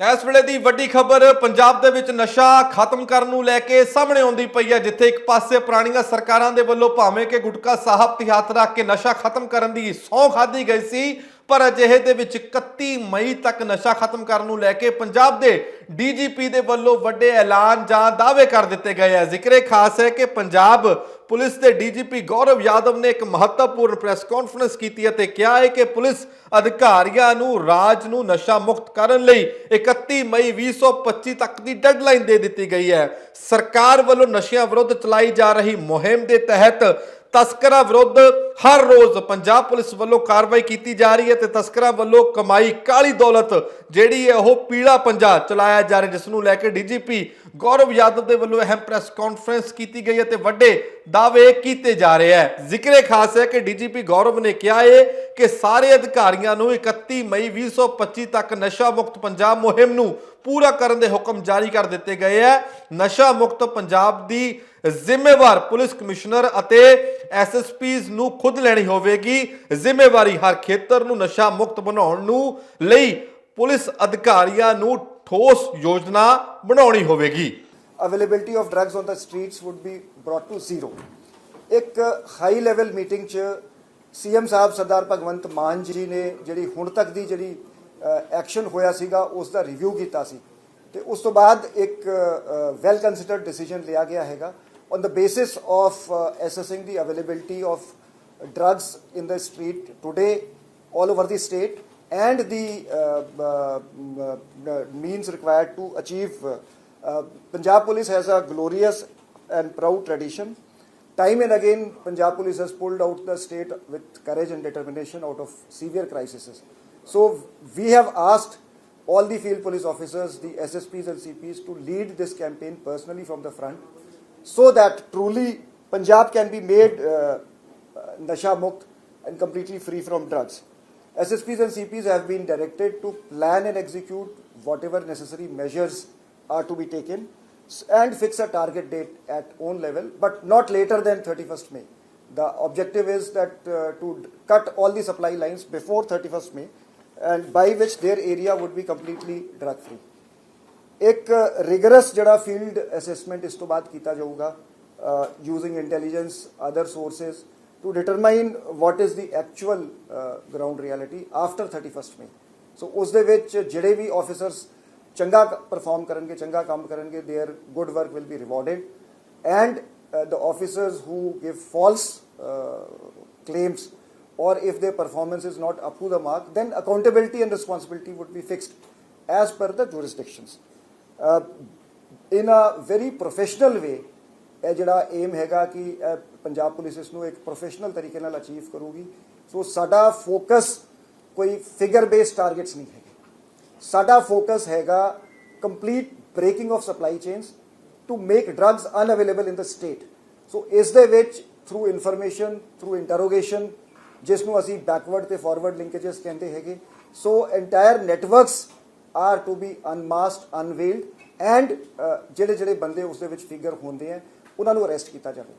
ਇਸ ਵੇਲੇ ਦੀ ਵੱਡੀ ਖਬਰ, ਪੰਜਾਬ ਦੇ ਵਿੱਚ ਨਸ਼ਾ ਖਤਮ ਕਰਨ ਨੂੰ ਲੈ ਕੇ ਸਾਹਮਣੇ ਆਉਂਦੀ ਪਈ ਹੈ, ਜਿੱਥੇ ਇੱਕ ਪਾਸੇ ਪੁਰਾਣੀਆਂ ਸਰਕਾਰਾਂ ਦੇ ਵੱਲੋਂ ਭਾਵੇਂ ਕਿ ਗੁਟਕਾ ਸਾਹਿਬ ਤੇ ਹੱਥ ਰੱਖ ਕੇ ਨਸ਼ਾ ਖਤਮ ਕਰਨ ਦੀ ਸਹੁੰ ਖਾਧੀ ਗਈ ਸੀ, ਪਰ ਅਜਿਹੇ ਦੇ ਵਿੱਚ 31 ਮਈ ਤੱਕ ਨਸ਼ਾ ਖਤਮ ਕਰਨ ਨੂੰ ਲੈ ਕੇ ਪੰਜਾਬ ਦੇ ਡੀਜੀਪੀ ਦੇ ਵੱਲੋਂ ਵੱਡੇ ਐਲਾਨ ਜਾਂ ਦਾਅਵੇ ਕਰ ਦਿੱਤੇ ਗਏ ਹੈ। ਜ਼ਿਕਰੇ ਖਾਸ ਹੈ ਕਿ ਪੰਜਾਬ ਪੁਲਿਸ ਦੇ ਡੀਜੀਪੀ ਗੌਰਵ ਯਾਦਵ ਨੇ ਇੱਕ ਮਹੱਤਵਪੂਰਨ ਪ੍ਰੈਸ ਕਾਨਫਰੰਸ ਕੀਤੀ ਅਤੇ ਕਿਹਾ ਹੈ ਕਿ ਪੁਲਿਸ ਅਧਿਕਾਰੀਆਂ ਨੂੰ, ਰਾਜ ਨੂੰ ਨਸ਼ਾ ਮੁਕਤ ਕਰਨ ਲਈ 31 ਮਈ 2025 ਤੱਕ ਦੀ ਡੈਡਲਾਈਨ ਦੇ ਦਿੱਤੀ ਗਈ ਹੈ। ਸਰਕਾਰ ਵੱਲੋਂ ਨਸ਼ਿਆਂ ਵਿਰੁੱਧ ਚਲਾਈ ਜਾ ਰਹੀ ਮੁਹਿੰਮ ਦੇ ਤਹਿਤ ਤਸਕਰਾਂ ਵਿਰੁੱਧ ਹਰ ਰੋਜ਼ ਪੰਜਾਬ ਪੁਲਿਸ ਵੱਲੋਂ ਕਾਰਵਾਈ ਕੀਤੀ ਜਾ ਰਹੀ ਹੈ ਤੇ ਤਸਕਰਾਂ ਵੱਲੋਂ ਕਮਾਈ ਕਾਲੀ ਦੌਲਤ ਜਿਹੜੀ ਹੈ ਉਹ ਪੀਲਾ ਪੰਜਾ ਚਲਾਇਆ ਜਾ ਰਿਹਾ, ਜਿਸ ਨੂੰ ਲੈ ਕੇ ਡੀਜੀਪੀ ਗੌਰਵ ਯਾਦਵ ਦੇ ਵੱਲੋਂ ਅਹਿਮ ਪ੍ਰੈਸ ਕਾਨਫਰੰਸ ਕੀਤੀ ਗਈ ਹੈ ਤੇ ਵੱਡੇ ਦਾਅਵੇ ਕੀਤੇ ਜਾ ਰਹੇ ਹੈ। ਜ਼ਿਕਰੇ ਖਾਸ ਹੈ ਕਿ ਡੀਜੀਪੀ ਗੌਰਵ ਨੇ ਕਿਹਾ ਹੈ ਕਿ ਸਾਰੇ ਅਧਿਕਾਰੀਆਂ ਨੂੰ 31 ਮਈ 2025 ਤੱਕ ਨਸ਼ਾ ਮੁਕਤ ਪੰਜਾਬ ਮੁਹਿੰਮ ਨੂੰ ਪੂਰਾ ਕਰਨ ਦੇ ਹੁਕਮ ਜਾਰੀ ਕਰ ਦਿੱਤੇ ਗਏ ਹੈ। ਨਸ਼ਾ ਮੁਕਤ ਪੰਜਾਬ ਦੀ ਜ਼ਿੰਮੇਵਾਰ ਪੁਲਿਸ ਕਮਿਸ਼ਨਰ ਅਤੇ ਐਸਐਸਪੀਜ਼ ਨੂੰ ਖੁਦ ਲੈਣੀ ਹੋਵੇਗੀ। ਜ਼ਿੰਮੇਵਾਰੀ ਹਰ ਖੇਤਰ ਨੂੰ ਨਸ਼ਾ ਮੁਕਤ ਬਣਾਉਣ ਨੂੰ ਲਈ ਪੁਲਿਸ ਅਧਿਕਾਰੀਆਂ ਨੂੰ ਠੋਸ ਯੋਜਨਾ ਬਣਾਉਣੀ ਹੋਵੇਗੀ। Availability of drugs on the streets would be brought to zero ਇੱਕ ਹਾਈ ਲੈਵਲ ਮੀਟਿੰਗ 'ਚ ਸੀਐਮ ਸਾਹਿਬ ਸਰਦਾਰ ਭਗਵੰਤ ਮਾਨ ਜੀ ਨੇ ਜਿਹੜੀ ਹੁਣ ਤੱਕ ਦੀ ਜਿਹੜੀ ਐਕਸ਼ਨ ਹੋਇਆ ਸੀਗਾ, ਉਸ ਦਾ ਰਿਵਿਊ ਕੀਤਾ ਸੀ। ਤੇ ਉਸ ਤੋਂ ਬਾਅਦ ਇੱਕ ਵੈਲ ਕੰਸੀਡਰਡ ਡਿਸੀਜਨ ਲਿਆ ਗਿਆ ਹੈਗਾ। on the basis of uh, assessing the availability of drugs in the street today all over the state and the uh, uh, uh, means required to achieve. Punjab Police has a glorious and proud tradition. Time and again, Punjab Police has pulled out the state with courage and determination out of severe crises. So we have asked all the field police officers, the SSPs and CPs to lead this campaign personally from the front so that truly Punjab can be made uh, uh, nasha mukt and completely free from drugs. SSPs and CPs have been directed to plan and execute whatever necessary measures are to be taken and fix a target date at own level, but not later than 31st May. The objective is that uh, to cut all the supply lines before 31st May, and by which their area would be completely drug free. ਇੱਕ ਰਿਗਰਸ ਜਿਹੜਾ field assessment ਇਸ ਤੋਂ ਬਾਅਦ ਕੀਤਾ ਜਾਊਗਾ using intelligence other sources to determine what is the actual ground reality after 31st May so ਉਸ ਦੇ ਵਿੱਚ ਜਿਹੜੇ ਵੀ ਆਫੀਸਰਸ ਚੰਗਾ ਪਰਫਾਰਮ ਕਰਨਗੇ ਚੰਗਾ ਕੰਮ ਕਰਨਗੇ their good work will be rewarded and uh, the officers who give false uh, claims or if their performance is not up to the mark then accountability and responsibility would be fixed as per the jurisdictions in a very professional way ਇਹ ਜਿਹੜਾ aim ਹੈਗਾ ਕਿ Punjab police ਇਸ ਨੂੰ ਇੱਕ professional ਤਰੀਕੇ ਨਾਲ achieve ਕਰੂਗੀ। ਸੋ ਸਾਡਾ ਫੋਕਸ ਕੋਈ ਫਿਗਰ ਬੇਸਡ ਟਾਰਗੇਟਸ ਨਹੀਂ ਹੈਗੇ। ਸਾਡਾ ਫੋਕਸ ਹੈਗਾ complete breaking of supply chains to make drugs unavailable in the state so ਇਸ ਦੇ ਵਿੱਚ ਥਰੂ ਇਨਫੋਰਮੇਸ਼ਨ ਥਰੂ ਇੰਟਰੋਗੇਸ਼ਨ ਜਿਸ ਨੂੰ ਅਸੀਂ ਬੈਕਵਰਡ ਤੇ ਫਾਰਵਰਡ ਲਿੰਕੇजेस ਕਹਿੰਦੇ ਹੈਗੇ। So entire networks are to be unmasked unveiled and ਜਿਹੜੇ ਜਿਹੜੇ ਬੰਦੇ ਉਸ ਦੇ ਵਿੱਚ ਫਿਗਰ ਹੁੰਦੇ ਆ, ਉਹਨਾਂ ਨੂੰ ਅਰੈਸਟ ਕੀਤਾ ਜਾਵੇ।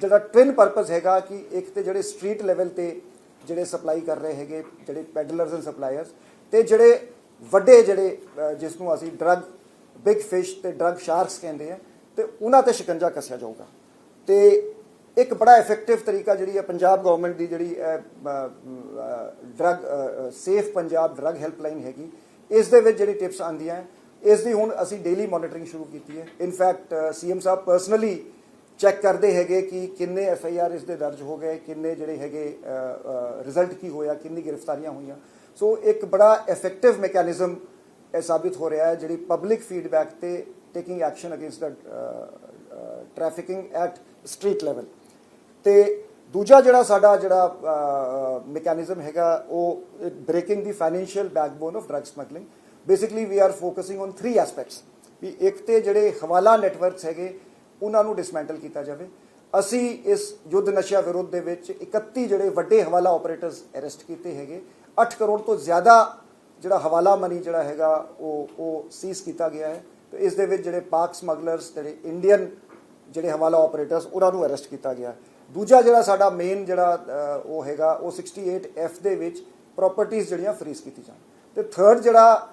ਜਿਹੜਾ ਟਵਿਨ ਪਰਪਸ ਹੈਗਾ ਕਿ ਇੱਕ ਤੇ ਜਿਹੜੇ ਸਟਰੀਟ ਲੈਵਲ ਤੇ ਜਿਹੜੇ ਸਪਲਾਈ ਕਰ ਰਹੇ ਹੈਗੇ, ਜਿਹੜੇ ਪੈਡਲਰਸ ਐਂਡ ਸਪਲਾਇਰਸ ਤੇ ਜਿਹੜੇ ਵੱਡੇ ਜਿਹੜੇ ਜਿਸ ਨੂੰ ਅਸੀਂ ਡਰੱਗ ਬਿਗ ਫਿਸ਼ ਤੇ ਡਰੱਗ ਸ਼ਾਰਕਸ ਕਹਿੰਦੇ ਆ, ਤੇ ਉਹਨਾਂ ਤੇ ਸ਼ਿਕੰਜਾ ਕੱਸਿਆ ਜਾਊਗਾ। ਤੇ ਇੱਕ ਬੜਾ ਇਫੈਕਟਿਵ ਤਰੀਕਾ ਜਿਹੜੀ ਹੈ ਪੰਜਾਬ ਗਵਰਨਮੈਂਟ ਦੀ ਜਿਹੜੀ drug safe Punjab drug helpline ਹੈਗੀ ਇਸ ਦੇ ਵਿੱਚ ਜਿਹੜੀ ਟਿਪਸ ਆਂਦੀਆਂ ਇਸ ਦੀ ਹੁਣ ਅਸੀਂ ਡੇਲੀ ਮੋਨੀਟਰਿੰਗ ਸ਼ੁਰੂ ਕੀਤੀ ਹੈ। In fact CM sahib personally check ਕਰਦੇ ਹੈਗੇ ਕਿ ਕਿੰਨੇ ਐਫ ਆਈ ਆਰ ਇਸ ਦੇ ਦਰਜ ਹੋ ਗਏ, ਕਿੰਨੇ ਜਿਹੜੇ ਹੈਗੇ ਰਿਜ਼ਲਟ ਕੀ ਹੋਇਆ, ਕਿੰਨੀ ਗ੍ਰਿਫਤਾਰੀਆਂ ਹੋਈਆਂ। ਸੋ ਇੱਕ ਬੜਾ ਇਫੈਕਟਿਵ ਮੈਕੈਨਿਜ਼ਮ ਇਹ ਸਾਬਿਤ ਹੋ ਰਿਹਾ ਹੈ, ਜਿਹੜੀ ਪਬਲਿਕ ਫੀਡਬੈਕ ਤੇ taking action against the trafficking at street level ਤੇ ਦੂਜਾ ਜਿਹੜਾ ਸਾਡਾ ਜਿਹੜਾ ਮੈਕੈਨਿਜ਼ਮ ਹੈਗਾ, ਉਹ breaking the financial backbone of drug smuggling basically we are focusing on three aspects ਵੀ ਇੱਕ ਤੇ ਜਿਹੜੇ ਹਵਾਲਾ ਨੈਟਵਰਕਸ ਹੈਗੇ, ਉਹਨਾਂ ਨੂੰ ਡਿਸਮੈਂਟਲ ਕੀਤਾ ਜਾਵੇ। ਅਸੀਂ ਇਸ ਯੁੱਧ ਨਸ਼ਾ ਵਿਰੁੱਧ ਦੇ ਵਿੱਚ 31 ਜਿਹੜੇ ਵੱਡੇ ਹਵਾਲਾ ਆਪਰੇਟਰਸ ਅਰੈਸਟ ਕੀਤੇ ਹੈਗੇ 8 ਕਰੋੜ ਤੋਂ ਜ਼ਿਆਦਾ ਜਿਹੜਾ ਹਵਾਲਾ ਮਨੀ ਜਿਹੜਾ ਹੈਗਾ, ਉਹ ਉਹ ਸੀਜ਼ ਕੀਤਾ ਗਿਆ ਹੈ। ਤੇ ਇਸ ਦੇ ਵਿੱਚ ਜਿਹੜੇ ਪਾਕ ਸਮਗਲਰਸ ਜਿਹੜੇ ਇੰਡੀਅਨ ਜਿਹੜੇ ਹਵਾਲਾ ਆਪਰੇਟਰਸ ਉਹਨਾਂ ਨੂੰ ਅਰੈਸਟ ਕੀਤਾ ਗਿਆ। ਦੂਜਾ ਜਿਹੜਾ ਸਾਡਾ ਮੇਨ ਜਿਹੜਾ ਉਹ ਹੈਗਾ, ਉਹ 68 ਐਫ ਦੇ ਵਿੱਚ ਪ੍ਰਾਪਰਟੀਆਂ ਜਿਹੜੀਆਂ ਫਰੀਜ਼ ਕੀਤੀ ਜਾਣ। ਤੇ ਥਰਡ ਜਿਹੜਾ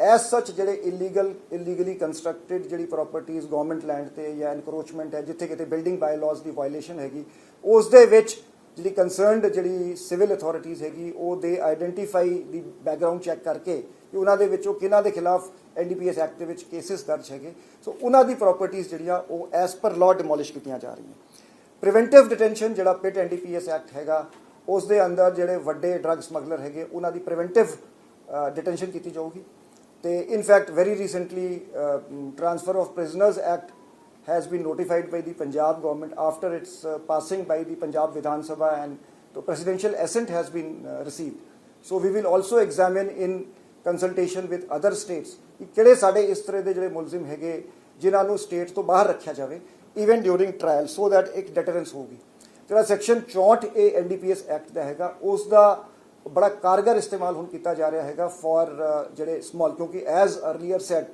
ਐਸ ਸੱਚ ਜਿਹੜੇ ਇਲੀਗਲ ਇਲੀਗਲੀ ਕੰਸਟਰਕਟਡ ਜਿਹੜੀ ਪ੍ਰਾਪਰਟੀਆਂ ਗਵਰਨਮੈਂਟ ਲੈਂਡ ਤੇ ਜਾਂ ਐਨਕਰੋਚਮੈਂਟ ਹੈ, ਜਿੱਥੇ ਕਿਤੇ ਬਿਲਡਿੰਗ ਬਾਈ ਲਾਜ਼ ਦੀ ਵਾਇਲੇਸ਼ਨ ਹੈਗੀ, ਉਸ ਦੇ ਵਿੱਚ ਜਿਹੜੀ ਕੰਸਰਨਡ ਜਿਹੜੀ ਸਿਵਲ ਅਥਾਰਟੀਆਂ ਹੈਗੀ, ਉਹ ਦੇ ਆਈਡੈਂਟੀਫਾਈ ਦੀ ਬੈਕਗ੍ਰਾਉਂਡ ਚੈੱਕ ਕਰਕੇ ਕਿ ਉਹਨਾਂ ਦੇ ਵਿੱਚੋਂ ਕਿਹਨਾਂ ਦੇ ਖਿਲਾਫ ਐਨਡੀਪੀਐਸ ਐਕਟ ਦੇ ਵਿੱਚ ਕੇਸਿਸ ਦਰਜ ਹੈਗੇ। ਸੋ ਉਹਨਾਂ ਦੀ ਪ੍ਰਾਪਰਟੀਆਂ ਜਿਹੜੀਆਂ ਉਹ ਐਸ ਪਰ ਲਾਅ ਡਿਮੋਲਿਸ਼ ਕੀਤੀਆਂ ਜਾ ਰਹੀਆਂ। ਪ੍ਰੀਵੈਂਟਿਵ ਡਿਟੈਂਸ਼ਨ ਜਿਹੜਾ ਪਿਟ ਐਨਡੀਪੀਐਸ ਐਕਟ ਹੈਗਾ ਉਸ ਦੇ ਅੰਦਰ ਜਿਹੜੇ ਵੱਡੇ ਡਰੱਗ ਸਮਗਲਰ ਹੈਗੇ ਉਹਨਾਂ ਦੀ ਪ੍ਰੀਵੈਂਟਿਵ ਡਿਟੈਂਸ਼ਨ ਕੀਤੀ ਜਾਊਗੀ। ਤੇ in fact very recently transfer of prisoners act has been notified by the Punjab government after its uh, passing by the Punjab Vidhan Sabha and the presidential assent has been uh, received. So we will also examine in consultation with other states ਕਿ ਕਿਹੜੇ ਸਾਡੇ ਇਸ ਤਰ੍ਹਾਂ ਦੇ ਜਿਹੜੇ ਮੁਲਜ਼ਮ ਹੈਗੇ ਜਿਨ੍ਹਾਂ ਨੂੰ ਸਟੇਟ ਤੋਂ ਬਾਹਰ ਰੱਖਿਆ ਜਾਵੇ even during trial so that ਇੱਕ ਡੈਟਰੈਂਸ ਹੋਊਗੀ ਜਿਹੜਾ ਸੈਕਸ਼ਨ 64 ਏ ਐਨਡੀਪੀਐਸ ਐਕਟ ਦਾ ਹੈਗਾ ਉਸ ਦਾ ਬੜਾ ਕਾਰਗਰ ਇਸਤੇਮਾਲ ਹੁਣ ਕੀਤਾ ਜਾ ਰਿਹਾ ਹੈਗਾ ਫॉर ਜਿਹੜੇ ਸਮਾਲ ਕਿਉਂਕਿ ਐਜ਼ ਅਰਲੀਅਰ ਸੈਡ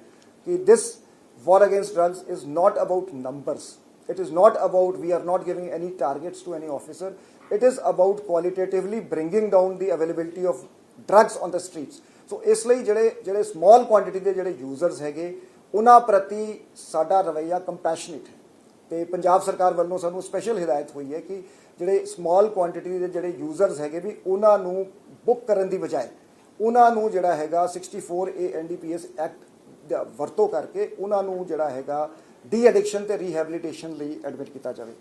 ਕਿ this war against drugs is not about numbers it is not about we are not giving any targets to any officer it is about qualitatively bringing down the availability of drugs on the streets so ਇਸ ਲਈ ਜਿਹੜੇ ਜਿਹੜੇ small quantity ਦੇ ਜਿਹੜੇ users ਹੈਗੇ, ਉਹਨਾਂ ਪ੍ਰਤੀ ਸਾਡਾ ਰਵੱਈਆ ਕੰਪੈਸ਼ਨੇਟ ਹੈ। ਤੇ ਪੰਜਾਬ ਸਰਕਾਰ ਵੱਲੋਂ ਸਾਨੂੰ ਸਪੈਸ਼ਲ ਹਦਾਇਤ ਹੋਈ ਹੈ ਕਿ ਜਿਹੜੇ ਸਮਾਲ ਕੁਆਂਟੀਟੀ ਦੇ ਜਿਹੜੇ ਯੂਜ਼ਰਸ ਹੈਗੇ ਵੀ, ਉਹਨਾਂ ਨੂੰ ਬੁੱਕ ਕਰਨ ਦੀ ਬਜਾਏ, ਉਹਨਾਂ ਨੂੰ ਜਿਹੜਾ ਹੈਗਾ 64 ਏ ਐਨਡੀਪੀਐਸ ਐਕਟ ਦਾ ਵਰਤੋਂ ਕਰਕੇ ਉਹਨਾਂ ਨੂੰ ਜਿਹੜਾ ਹੈਗਾ ਡੀ ਐਡਿਕਸ਼ਨ ਤੇ ਰੀਹੈਬਿਲਿਟੇਸ਼ਨ ਲਈ ਐਡਮਿਟ ਕੀਤਾ ਜਾਵੇ।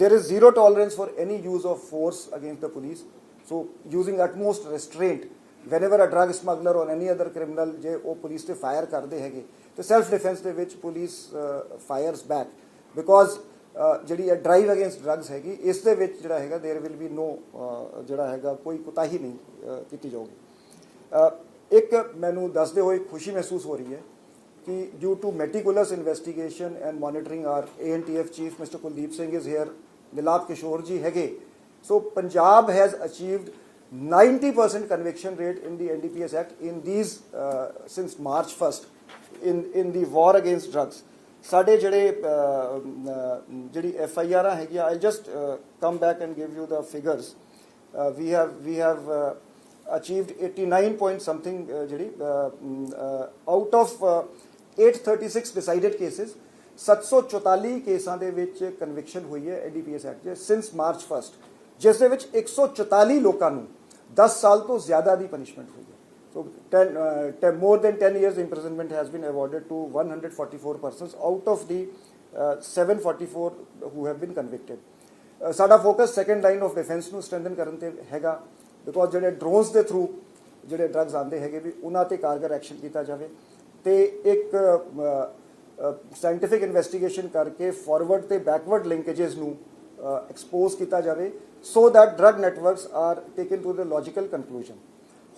There is zero tolerance for any use of force against the police. So, using utmost restraint whenever a drug smuggler or any other criminal ਜੇ ਉਹ ਪੁਲਿਸ ਤੇ ਫਾਇਰ ਕਰਦੇ ਹੈਗੇ ਤੇ ਸੈਲਫ ਡਿਫੈਂਸ ਦੇ ਵਿੱਚ ਪੁਲਿਸ ਫਾਇਰਸ ਬੈਕ ਬਿਕੋਜ਼ ਜਿਹੜੀ ਇਹ ਡਰਾਈਵ ਅਗੇਂਸਟ ਡਰੱਗਸ ਹੈਗੀ ਇਸ ਦੇ ਵਿੱਚ ਜਿਹੜਾ ਹੈਗਾ देयर ਵਿਲ ਬੀ ਨੋ ਜਿਹੜਾ ਹੈਗਾ ਕੋਈ ਕੁਤਾਹੀ ਨਹੀਂ ਅ, ਕੀਤੀ ਜਾਊਗੀ ਅ, ਇੱਕ ਮੈਨੂੰ ਦੱਸਦੇ ਹੋਏ ਖੁਸ਼ੀ ਮਹਿਸੂਸ ਹੋ ਰਹੀ ਹੈ ਕਿ due to meticulous investigation and monitoring our ANTF chief mister Kuldeep Singh is here Milap Kishore ji ਹੈਗੇ so Punjab has achieved 90% conviction rate in the NDPS Act in these uh, since March 1st in in the war against drugs. ਸਾਡੇ ਜਿਹੜੇ ਜਿਹੜੀ F I R ਹੈਗੀਆਂ I just come back and give you the figures we have we have achieved 89 point something ਜਿਹੜੀ out of 836 decided cases 744 ਕੇਸਾਂ ਦੇ ਵਿੱਚ conviction ਹੋਈ ਹੈ ਐਡੀਪੀਐਸ ਐਕਟ ਦੇ ਸਿੰਸ ਮਾਰਚ 1st ਜਿਸ ਦੇ ਵਿੱਚ 144 ਲੋਕਾਂ ਨੂੰ 10 ਸਾਲ ਤੋਂ ਜ਼ਿਆਦਾ ਦੀ ਪਨਿਸ਼ਮੈਂਟ ਹੋਈ ਹੈ So 10, uh, 10, more than 10 years imprisonment has been awarded to 144 persons out of the uh, 744 who have been convicted. Uh, ਸਾਡਾ focus second line of defence ਨੂੰ ਸਟਰੈਂਥਨ ਕਰਨ ਤੇ ਹੈਗਾ ਬਿਕੋਜ਼ ਜਿਹੜੇ ਡਰੋਨਸ ਦੇ ਥਰੂ ਜਿਹੜੇ ਡਰੱਗਸ ਆਉਂਦੇ ਹੈਗੇ ਵੀ ਉਹਨਾਂ ਤੇ ਕਾਰਗਰ ਐਕਸ਼ਨ ਕੀਤਾ ਜਾਵੇ ਤੇ ਇੱਕ ਸਾਇੰਟਿਫਿਕ ਇਨਵੈਸਟੀਗੇਸ਼ਨ ਕਰਕੇ ਫਾਰਵਰਡ ਤੇ ਬੈਕਵਰਡ ਲਿੰਕੇजेस ਨੂੰ ਐਕਸਪੋਜ਼ ਕੀਤਾ ਜਾਵੇ so that drug networks are taken to the logical conclusion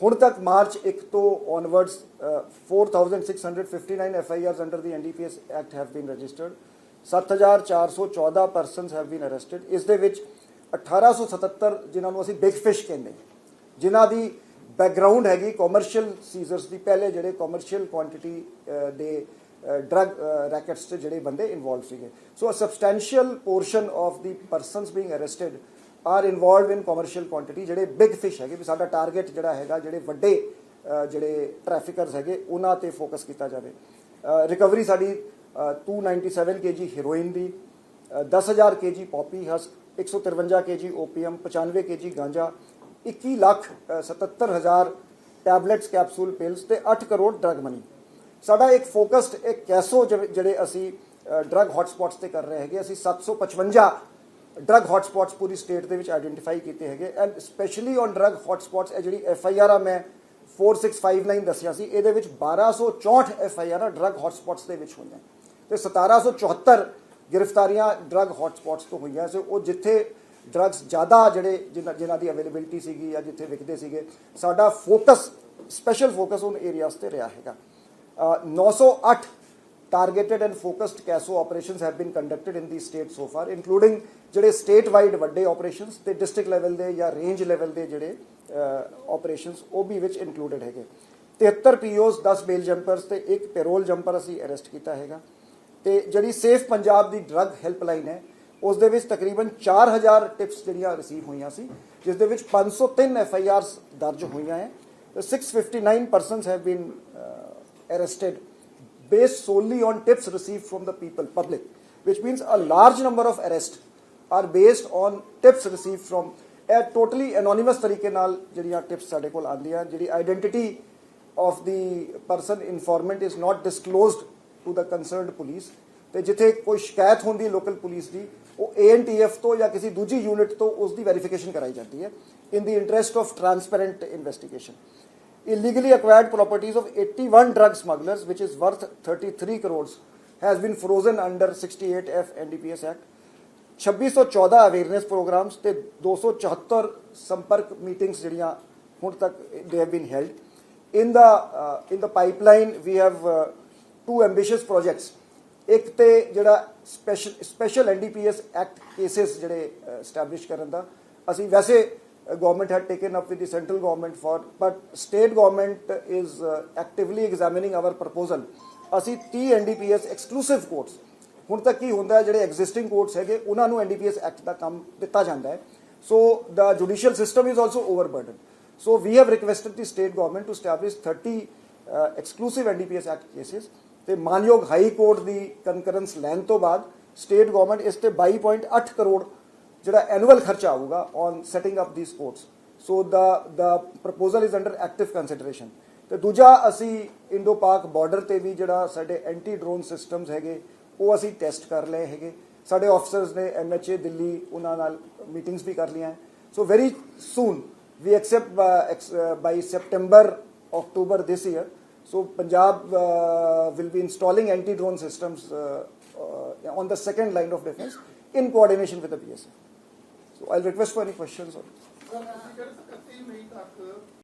ਹੁਣ ਤੱਕ ਮਾਰਚ 1 ਤੋਂ onwards uh, 4659 FIRs under the NDPS Act have been registered. 7414 persons have been arrested. ਇਸ ਦੇ ਵਿੱਚ 1877 ਜਿਨ੍ਹਾਂ ਨੂੰ ਅਸੀਂ ਬਿਗ ਫਿਸ਼ ਕਹਿੰਦੇ ਹਾਂ, ਜਿਨ੍ਹਾਂ ਦੀ ਬੈਕਗ੍ਰਾਉਂਡ ਹੈਗੀ ਕਮਰਸ਼ੀਅਲ ਸੀਜ਼ਰਸ ਦੀ ਪਹਿਲੇ ਜਿਹੜੇ ਕਮਰਸ਼ੀਅਲ ਕੁਆਂਟੀਟੀ ਦੇ ਡਰਗ ਰੈਕਟਸ 'ਚ ਜਿਹੜੇ ਬੰਦੇ ਇਨਵੋਲਵ ਸੀਗੇ। So a substantial portion of the persons being arrested are involved in commercial quantity ਜਿਹੜੇ ਬਿਗ ਫਿਸ਼ ਹੈਗੇ ਵੀ ਸਾਡਾ ਟਾਰਗੇਟ ਜਿਹੜਾ ਹੈਗਾ ਜਿਹੜੇ ਵੱਡੇ ਜਿਹੜੇ ਟ੍ਰੈਫਿਕਰਸ ਹੈਗੇ ਉਹਨਾਂ ਤੇ ਫੋਕਸ ਕੀਤਾ ਜਾਵੇ। ਰਿਕਵਰੀ ਸਾਡੀ ਅਹ, 297 ਕੇਜੀ ਹੀਰੋਇਨ ਦੀ uh, 10000 KG poppy husk 153 KG opium 95 KG ganja 21 lakh uh, 77000 tablets capsules pills ਤੇ 8 ਕਰੋੜ ਡਰਗ ਮਨੀ ਸਾਡਾ ਇੱਕ ਫੋਕਸਡ ਇੱਕ ਕੈਸੋ ਜਿਹੜੇ ਅਸੀਂ ਡਰਗ ਹੌਟਸਪੌਟਸ ਤੇ ਕਰ ਰਹੇ ਹੈਗੇ ਅਸੀਂ 755 ਡਰਗ ਹੌਟਸਪੌਟਸ ਪੂਰੀ ਸਟੇਟ ਦੇ ਵਿੱਚ ਆਈਡੈਂਟੀਫਾਈ ਕੀਤੇ ਹੈਗੇ। And specially on drug hotspots ਇਹ ਜਿਹੜੀ ਐਫ ਆਈ ਆਰ ਆ ਮੈਂ 4659 ਦੱਸਿਆ ਸੀ ਇਹਦੇ ਵਿੱਚ 1264 F I R drug hotspots ਦੇ ਵਿੱਚ ਹੋਈਆਂ। ਤੇ 1774 ਗ੍ਰਿਫਤਾਰੀਆਂ ਡਰਗ ਹੌਟਸਪੌਟਸ ਤੋਂ ਹੋਈਆਂ। ਸੀ ਉਹ ਜਿੱਥੇ ਡਰੱਗਸ ਜ਼ਿਆਦਾ ਜਿਹੜੇ ਜਿਨ੍ਹਾਂ ਜਿਨ੍ਹਾਂ ਦੀ ਅਵੇਲੇਬਿਲਿਟੀ ਸੀਗੀ ਜਾਂ ਜਿੱਥੇ ਵਿਕਦੇ ਸੀਗੇ ਸਾਡਾ ਫੋਕਸ ਸਪੈਸ਼ਲ ਫੋਕਸ ਉਹਨ ਏਰੀਆਸ ਤੇ ਰਿਹਾ ਹੈਗਾ। Uh, 908 targeted and focused CASO operations have been conducted in the state so far, including ਜਿਹੜੇ ਸਟੇਟ ਵਾਈਡ ਵੱਡੇ ਆਪਰੇਸ਼ਨਸ ਤੇ ਡਿਸਟ੍ਰਿਕਟ ਲੈਵਲ ਦੇ ਜਾਂ ਰੇਂਜ ਲੈਵਲ ਦੇ ਜਿਹੜੇ ਆਪਰੇਸ਼ਨਸ ਉਹ ਵੀ ਵਿੱਚ ਇਨਕਲੂਡਡ ਹੈਗੇ। 73 ਪੀਓਸ 10 ਬੇਲ ਜੰਪਰਸ ਤੇ ਇੱਕ ਪੈਰੋਲ ਜੰਪਰ ਅਸੀਂ ਅਰੈਸਟ ਕੀਤਾ ਹੈਗਾ। ਤੇ ਜਿਹੜੀ ਸੇਫ ਪੰਜਾਬ ਦੀ ਡਰੱਗ ਹੈਲਪਲਾਈਨ ਹੈ, ਉਸ ਦੇ ਵਿੱਚ ਤਕਰੀਬਨ 4000 ਟਿਪਸ ਜਿਹੜੀਆਂ ਰਿਸੀਵ ਹੋਈਆਂ ਸੀ, ਜਿਸ ਦੇ ਵਿੱਚ 503 ਐਫ ਆਈ ਆਰਸ ਦਰਜ ਹੋਈਆਂ ਹੈ। ਤੇ 659 persons have been arrested based solely on tips received from the people, public, which means a large number of arrests are based on tips received from ਇਹ ਟੋਟਲੀ anonymous ਤਰੀਕੇ ਨਾਲ ਜਿਹੜੀਆਂ tips ਸਾਡੇ ਕੋਲ ਆਉਂਦੀਆਂ ਜਿਹੜੀ identity of the person informant is not disclosed to the concerned police ਤੇ ਜਿੱਥੇ ਕੋਈ ਸ਼ਿਕਾਇਤ ਹੁੰਦੀ ਹੈ ਲੋਕਲ ਪੁਲਿਸ ਦੀ ਉਹ ਏਐਨਟੀਐਫ ਤੋਂ ਜਾਂ ਕਿਸੇ ਦੂਜੀ ਯੂਨਿਟ ਤੋਂ ਉਸ ਦੀ ਵੈਰੀਫਿਕੇਸ਼ਨ ਕਰਾਈ ਜਾਂਦੀ ਹੈ in the interest of transparent investigation illegally acquired properties of 81 drug smugglers, which is worth 33 crores, has been frozen under 68f NDPS act. 2614 awareness programmes ਤੇ 274 ਸੰਪਰਕ ਮੀਟਿੰਗਸ ਜਿਹੜੀਆਂ ਹੁਣ ਤੱਕ ਦੇ have been held in the in the pipeline we have two ambitious projects ਇੱਕ ਤੇ ਜਿਹੜਾ special special NDPS act cases ਜਿਹੜੇ uh, ਸਟੈਬਲਿਸ਼ ਕਰਨ ਦਾ। ਅਸੀਂ ਵੈਸੇ government had taken up with the central government for, but state government is uh, actively examining our proposal. ਅਸੀਂ 30 NDPS exclusive courts ਹੁਣ ਤੱਕ ਕੀ ਹੁੰਦਾ ਹੈ ਜਿਹੜੇ ਐਗਜ਼ਿਸਟਿੰਗ ਕੋਰਟਸ ਹੈਗੇ ਉਹਨਾਂ ਨੂੰ NDPS ਐਕਟ ਦਾ ਕੰਮ ਦਿੱਤਾ ਜਾਂਦਾ ਹੈ। So the judicial system is also overburden so we have requested the state government to establish 30 exclusive NDPS act cases ਤੇ ਮਾਨਯੋਗ ਹਾਈ ਕੋਰਟ ਦੀ ਕਨਕਰੈਂਸ ਲੈਣ ਤੋਂ ਬਾਅਦ ਸਟੇਟ ਗਵਰਨਮੈਂਟ ਇਸ ਤੇ 22.8 ਕਰੋੜ ਜਿਹੜਾ ਐਨੂਅਲ ਖਰਚਾ ਆਊਗਾ on setting up the sports so the the proposal is under active consideration ਤੇ ਦੂਜਾ ਅਸੀਂ ਇੰਡੋ ਪਾਕ ਬਾਰਡਰ ਤੇ ਵੀ ਜਿਹੜਾ ਸਾਡੇ ਐਂਟੀ ਡਰੋਨ ਸਿਸਟਮਸ ਹੈਗੇ ਉਹ ਅਸੀਂ ਟੈਸਟ ਕਰ ਲਏ ਹੈਗੇ ਸਾਡੇ ਆਫਸਰਸ ਨੇ ਐਮਐਚਏ ਦਿੱਲੀ ਉਹਨਾਂ ਨਾਲ ਮੀਟਿੰਗਸ ਵੀ ਕਰ ਲਈਆਂ so very soon we except by September October this year So Punjab uh, will be installing anti-drone systems uh, uh, on the second line of defense in coordination with the PSF. So I'll request for any questions. On sir